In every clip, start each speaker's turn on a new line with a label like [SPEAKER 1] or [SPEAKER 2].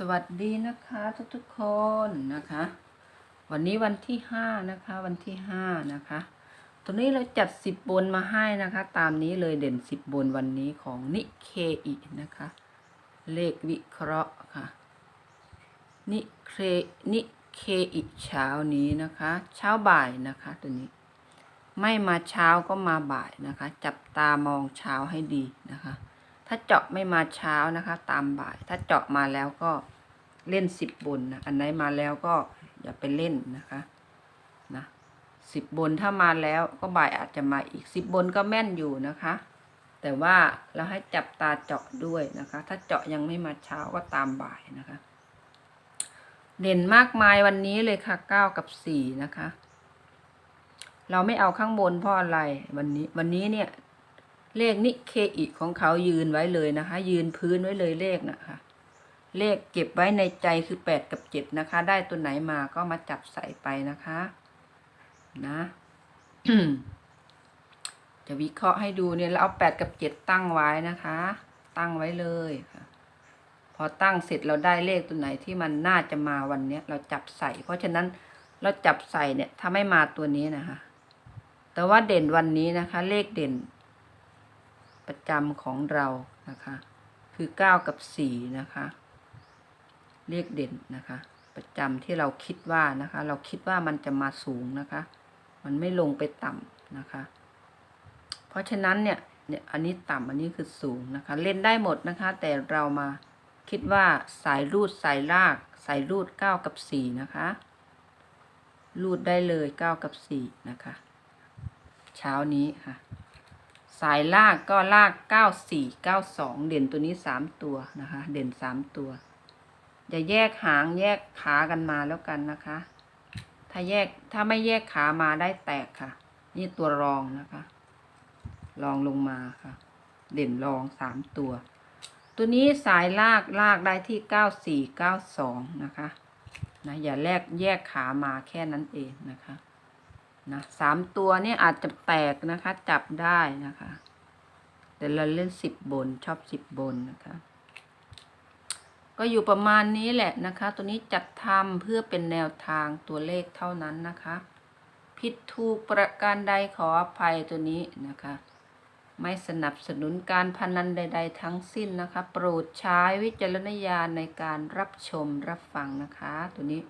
[SPEAKER 1] สวัสดีนะคะทุกทุกๆคนนะคะ วันนี้วันที่ห้านะคะ วันที่ห้านะคะตัวนี้เราจัดสิบบนมาให้นะคะ ตามนี้เลยเด่นสิบบนวันนี้ของนิเคอินะคะ เลขวิเคราะห์ค่ะ นิเคนิเคอิเช้านี้นะคะ เช้าบ่ายนะคะตัวนี้ ไม่มาเช้าก็มาบ่ายนะคะ จับตามองเช้าให้ดีนะคะ ถ้าเจาะไม่มาเช้านะคะ ตามบ่าย ถ้าเจาะมาแล้วก็เล่นสิบบนนะอันไหนมาแล้วก็อย่าไปเล่นนะคะนะสิบบนถ้ามาแล้วก็บ่ายอาจจะมาอีกสิบบนก็แม่นอยู่นะคะ แต่ว่าเราให้จับตาเจาะด้วยนะคะ ถ้าเจาะยังไม่มาเช้าก็ตามบ่ายนะคะ เด่นมากมายวันนี้เลยค่ะเก้ากับสี่นะคะ เราไม่เอาข้างบนเพราะอะไรวันนี้วันนี้เนี่ย เลขนิเคอิของเขายืนไว้เลยนะคะ ยืนพื้นไว้เลยเลขนะคะ เลขเก็บไว้ในใจคือแปดกับเจ็ดนะคะ ได้ตัวไหนมาก็มาจับใส่ไปนะคะ นะจะวิเคราะห์ให้ดูเนี่ยเราเอาแปดกับเจ็ดตั้งไว้นะคะ ตั้งไว้เลยค่ะพอตั้งเสร็จเราได้เลขตัวไหนที่มันน่าจะมาวันเนี้ย เราจับใส่ เพราะฉะนั้นเราจับใส่เนี่ยถ้าไม่มาตัวนี้นะคะ แต่ว่าเด่นวันนี้นะคะ เลขเด่น ประจำของเรานะคะ คือเก้ากับสี่นะคะ เลขเด่นนะคะ ประจำที่เราคิดว่านะคะ เราคิดว่ามันจะมาสูงนะคะ มันไม่ลงไปต่ำนะคะ เพราะฉะนั้นเนี่ยเนี่ยอันนี้ต่ำอันนี้คือสูงนะคะ เล่นได้หมดนะคะ แต่เรามาคิดว่าสายรูดสายลากสายรูดเก้ากับสี่นะคะ รูดได้เลยเก้ากับสี่นะคะ เช้านี้ค่ะ สายลากก็ลากเก้าสี่เก้าสองเด่นตัวนี้สามตัวนะคะ เด่นสามตัวอย่าแยกหางแยกขากันมาแล้วกันนะคะ ถ้าแยกถ้าไม่แยกขามาได้แตกค่ะ นี่ตัวรองนะคะ รองลงมาค่ะ เด่นรองสามตัว ตัวนี้สายลากลากได้ที่เก้าสี่เก้าสองนะคะนะอย่าแลกแยกขามาแค่นั้นเองนะคะ นะสามตัวนี่อาจจะแตกนะคะ จับได้นะคะ แต่เราเล่นสิบบนชอบสิบบนนะคะ ก็อยู่ประมาณนี้แหละนะคะ ตัวนี้จัดทำเพื่อเป็นแนวทางตัวเลขเท่านั้นนะคะ ผิดถูกประการใดขออภัยตัวนี้นะคะ ไม่สนับสนุนการพนันใด ๆ ทั้งสิ้นนะคะ โปรดใช้วิจารณญาณในการรับชมรับฟังนะคะ ตัวนี้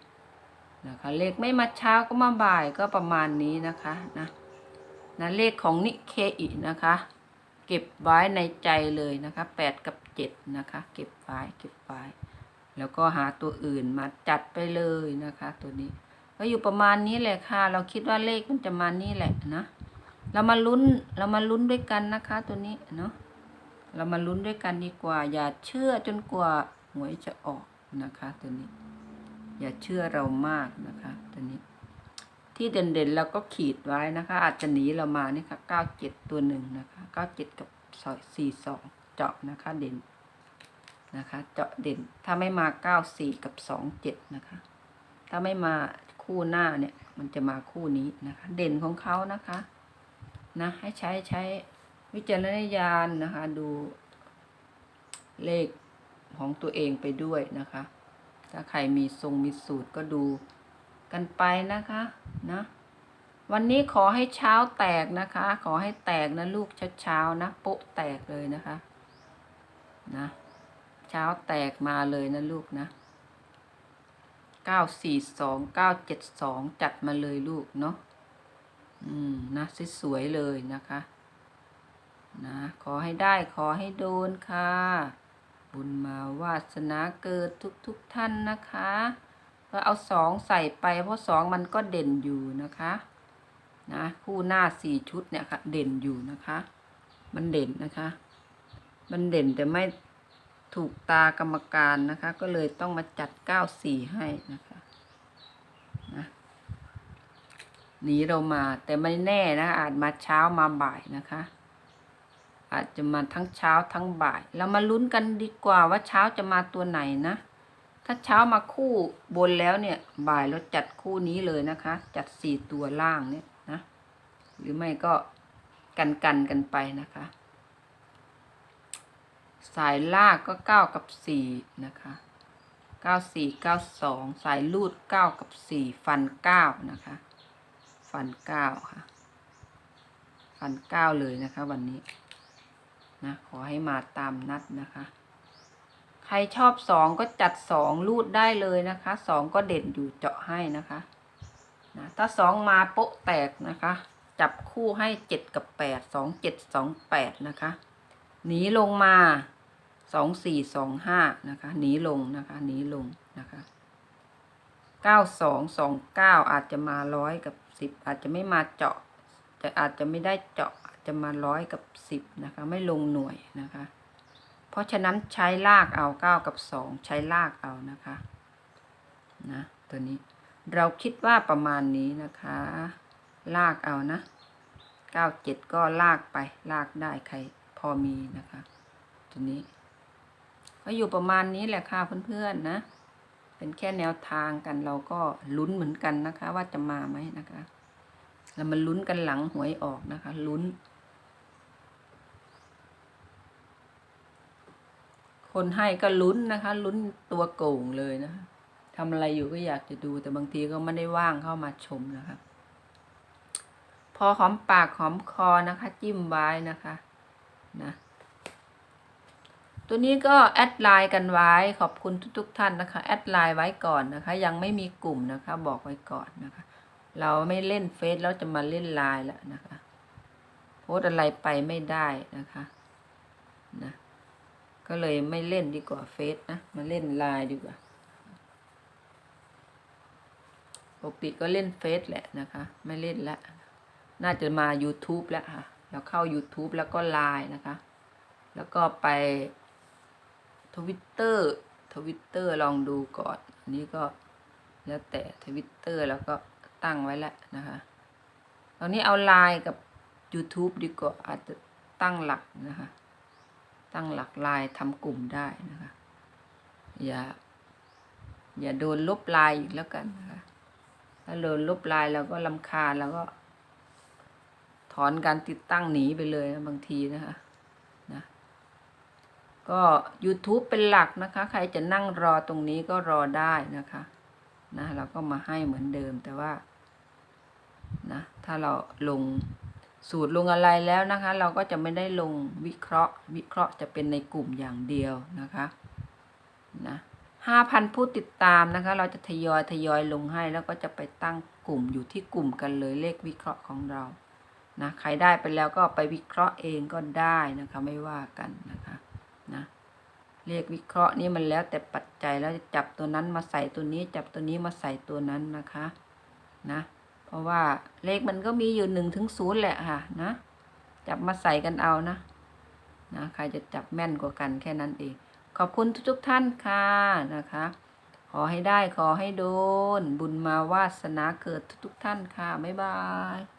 [SPEAKER 1] นะคะเลขไม่มาเช้าก็มาบ่ายก็ประมาณนี้นะคะนะนะเลขของนิเคอินะคะ เก็บไว้ในใจเลยนะคะแปดกับเจ็ดนะคะ เก็บไว้เก็บไว้แล้วก็หาตัวอื่นมาจัดไปเลยนะคะ ตัวนี้ ก็อยู่ประมาณนี้แหละค่ะ เราคิดว่าเลขมันจะมานี่แหละนะเรามาลุ้นเรามาลุ้นด้วยกันนะคะ ตัวนี้เนาะเรามาลุ้นด้วยกันดีกว่า อย่าเชื่อจนกว่าหวยจะออกนะคะ ตัวนี้ อย่าเชื่อเรามากนะคะตัวนี้ ที่เด่นๆเราก็ขีดไว้นะคะ อาจจะหนีเรามานี่ค่ะเก้าเจ็ดตัวหนึ่งนะคะเก้าเจ็ดกับสี่สองเจาะนะคะเด่นนะคะ เจาะเด่นถ้าไม่มาเก้าสี่กับสองเจ็ดนะคะ ถ้าไม่มาคู่หน้าเนี่ย มันจะมาคู่นี้นะคะ เด่นของเขานะคะนะให้ใช้ใช้วิจารณญาณนะคะ ดูเลขของตัวเองไปด้วยนะคะ ถ้าใครมีทรงมีสูตรก็ดูกันไปนะคะนะวันนี้ขอให้เช้าแตกนะคะ ขอให้แตกนะลูกเช้าๆนะโป๊ะแตกเลยนะคะนะเช้าแตกมาเลยนะลูกนะเก้าสี่สองเก้าเจ็ดสองจัดมาเลยลูกเนาะอืมนะสวยๆเลยนะคะนะขอให้ได้ขอให้โดนค่ะ บุญมาวาสนาเกิดทุกทุกท่านนะคะก็เอาสองใส่ไปเพราะสองมันก็เด่นอยู่นะคะนะคู่หน้าสี่ชุดเนี่ยค่ะ เด่นอยู่นะคะ มันเด่นนะคะ มันเด่นแต่ไม่ถูกตากรรมการนะคะ ก็เลยต้องมาจัดเก้าสี่ให้นะคะนะหนีเรามาแต่ไม่แน่นะอาจมาเช้ามาบ่ายนะคะ อาจจะมาทั้งเช้าทั้งบ่าย เรามาลุ้นกันดีกว่าว่าเช้าจะมาตัวไหนนะ ถ้าเช้ามาคู่บนแล้วเนี่ย บ่ายเราจัดคู่นี้เลยนะคะ จัดสี่ตัวล่างเนี่ยนะ หรือไม่ก็กันกันกันไปนะคะ สายลากก็เก้ากับสี่นะคะเก้าสี่เก้าสองสายรูดเก้ากับสี่ฟันเก้านะคะ ฟันเก้าค่ะ ฟันเก้าเลยนะคะ วันนี้ นะขอให้มาตามนัดนะคะ ใครชอบสองก็จัดสองรูดได้เลยนะคะสองก็เด่นอยู่เจาะให้นะคะนะถ้าสองมาโป๊ะแตกนะคะ จับคู่ให้เจ็ดกับแปดสองเจ็ดสองแปดนะคะหนีลงมาสองสี่สองห้านะคะหนีลงนะคะหนีลงนะคะเก้าสองสองเก้าอาจจะมาร้อยกับสิบอาจจะไม่มาเจาะจะอาจจะไม่ได้เจาะ จะมาร้อยกับสิบนะคะ ไม่ลงหน่วยนะคะ เพราะฉะนั้นใช้ลากเอาเก้ากับสองใช้ลากเอานะคะนะตัวนี้เราคิดว่าประมาณนี้นะคะ ลากเอานะเก้าเจ็ดก็ลากไป ลากได้ใครพอมีนะคะตัวนี้ ก็อยู่ประมาณนี้แหละค่ะเพื่อนๆนะ เป็นแค่แนวทางกันเราก็ลุ้นเหมือนกันนะคะ ว่าจะมาไหมนะคะเรามาลุ้นกันหลังหวยออกนะคะ ลุ้น คนให้ก็ลุ้นนะคะ ลุ้นตัวโก่งเลยนะคะทำอะไรอยู่ก็อยากจะดูแต่บางทีก็ไม่ได้ว่างเข้ามาชมนะคะ พอหอมปากหอมคอนะคะ จิ้มไว้นะคะนะตัวนี้ก็แอดไลน์กันไว้ขอบคุณทุก ๆ ท่านนะคะแอดไลน์ไว้ก่อนนะคะ ยังไม่มีกลุ่มนะคะ บอกไว้ก่อนนะคะ เราไม่เล่นเฟซแล้วจะมาเล่นไลน์แล้วนะคะ โพสอะไรไปไม่ได้นะคะนะ ก็เลยไม่เล่นดีกว่าเฟซนะมาเล่นไลน์ดีกว่าปกติก็เล่นเฟซแหละนะคะ ไม่เล่นล้วน่าจะมา YouTube แล้วค่ะแล้วเข้า YouTube แล้วก็ไลน์นะคะ แล้วก็ไปทวิตเตอร์ทวิตเตอร์ลองดูก่อนอันนี้ก็แล้วแต่ทวิตเตอร์แล้วก็ตั้งไว้แล้วนะคะตอนนี้เอาไลน์กับ YouTube ดีกว่าอาจจะตั้งหลักนะคะ ตั้งหลักลน์ทำกลุ่มได้นะคะ อย่า อย่าโดนลบลน์อีกแล้วกันนะคะถ้าโดนลบลน์เราก็ลำคาญแล้วก็ ถอนการติดตั้งหนีไปเลยบางทีนะคะนะก็ YouTube เป็นหลักนะคะ ใครจะนั่งรอตรงนี้ก็รอได้นะคะนะเราก็มาให้เหมือนเดิมแต่ว่านะถ้าเราลง สูตรลงอะไรแล้วนะคะ เราก็จะไม่ได้ลงวิเคราะห์ วิเคราะห์จะเป็นในกลุ่มอย่างเดียวนะคะนะห้าพันผู้ติดตามนะคะ เราจะทยอยทยอยลงให้แล้วก็จะไปตั้งกลุ่มอยู่ที่กลุ่มกันเลยเลขวิเคราะห์ของเรานะใครได้ไปแล้วก็ไปวิเคราะห์เองก็ได้นะคะไม่ว่ากันนะคะนะเลขวิเคราะห์นี่มันแล้วแต่ปัจจัยแล้วจะจับตัวนั้นมาใส่ตัวนี้จับตัวนี้มาใส่ตัวนั้นนะคะนะ ราะว่าเลขมันก็มีอยู่หนึ่งถึงศูนย์แหละค่ะนะ จับมาใส่กันเอานะนะใครจะจับแม่นกว่ากันแค่นั้นเอง ขอบคุณทุกๆท่านค่ะนะคะ ขอให้ได้ขอให้โดน บุญมาวาสนาเกิดทุกๆท่านค่ะ บ๊ายบาย